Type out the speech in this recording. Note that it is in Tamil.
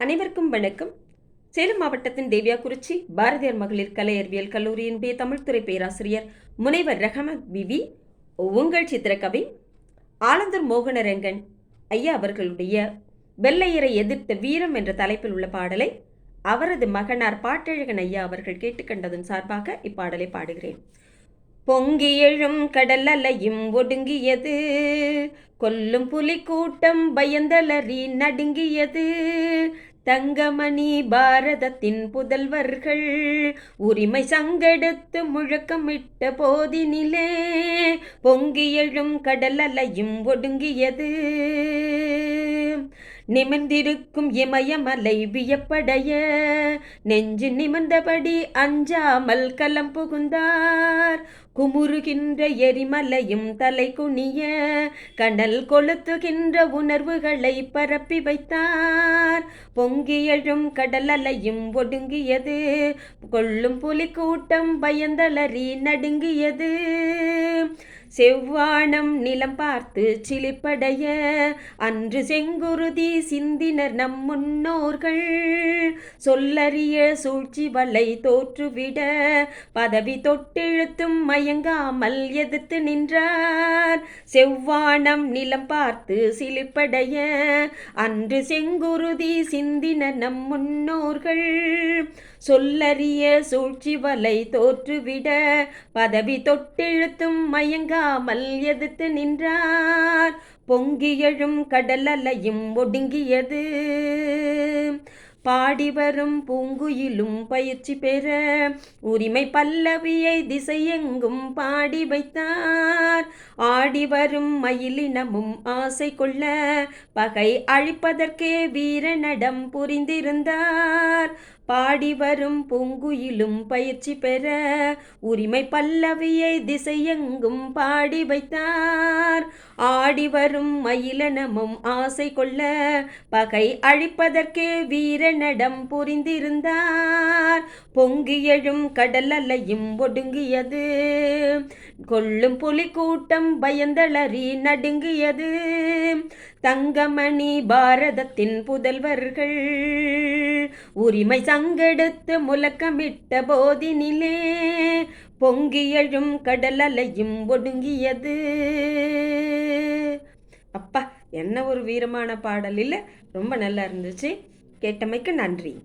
அனைவருக்கும் வணக்கம். சேலம் மாவட்டத்தின் தேவியாக்குறிச்சி பாரதியார் மகளிர் கலை அறிவியல் கல்லூரியின் பே தமிழ்துறை பேராசிரியர் முனைவர் ரஹமத் பிவி உங்கள் சித்திரக்கவி ஆலந்தூர் மோகனரங்கன் ஐயா அவர்களுடைய வெள்ளையரை எதிர்த்த வீரம் என்ற தலைப்பில் உள்ள பாடலை அவரது மகனார் பாட்டழகன் ஐயா அவர்கள் கேட்டுக்கண்டதன் சார்பாக இப்பாடலை பாடுகிறேன். பொங்கி எழும் கடல் அலையும் ஒடுங்கியது. கொல்லும் புலி கூட்டம் பயந்தலறி நடுங்கியது. தங்கமணி பாரதத்தின் புதல்வர்கள் உரிமை சங்கெடுத்து முழக்கமிட்ட போதினிலே பொங்கி எழும் கடல் அலையும் ஒடுங்கியது. நிமிர்ந்திருக்கும் இமயமலை வியப்படைய நெஞ்சு நிமிர்ந்தபடி அஞ்சாமல் களம் புகுந்தார். குமுறுகின்ற எரிமலையும் தலை குனிய கடல் கொளுத்துகின்ற உணர்வுகளை பரப்பி வைத்தார். பொங்கி எழும் கடல் அலையும் ஒடுங்கியது கொள்ளும் புலிக்கூட்டம் பயந்தளறி நடுங்கியது. செவ்வானம் நிலம் பார்த்து சிலிப்படைய. அன்று செங்குருதி சிந்தினர் நம் முன்னோர்கள். சொல்லறிய சூழ்ச்சி வலை தோற்றுவிட. பதவி தொட்டெழுத்தும் மயங்காமல் எதிர்த்து நின்றார். செவ்வானம் நிலம் பார்த்து சிலிப்படைய. அன்று செங்குருதி சிந்தினர் நம் முன்னோர்கள். சொல்லறிய சூழ்ச்சி வலை தோற்றுவிட. பதவி தொட்டெழுத்தும் மயங்கா மயங்காமல் எதிர்த்து நின்றார். பொங்கி எழும் கடல் அலையும் ஒடுங்கியது. பாடி வரும் பூங்குயிலும் பயிற்சி பெற உரிமை பல்லவியை திசையெங்கும் பாடி வைத்தார். ஆடி வரும் மயிலினமும் ஆசை கொள்ள பகை அழிப்பதற்கே வீரனடம் புரிந்திருந்தார். பாடி வரும் பூங்குயிலும் பயிற்சி பெற உரிமை பல்லவியை திசையெங்கும் பாடி வைத்தார். ஆடி வரும் மயிலனமும் ஆசை கொள்ள பகை அழிப்பதற்கே வீரனிடம் புரிந்திருந்தார். பொங்கி எழும் கடல் அலையும் ஒடுங்கியது கொள்ளும் புலிக்கூட்டம் பயந்தளறி நடுங்கியது. தங்கமணி பாரதத்தின் புதல்வர்கள் உரிமை சங்கெடுத்து முழக்கமிட்ட போதினிலே பொங்கியழும் கடலலையும் கடல் அலையும் ஒடுங்கியது. அப்பா என்ன ஒரு வீரமான பாடல் இல்லை? ரொம்ப நல்லா இருந்துச்சு. கேட்டமைக்கு நன்றி.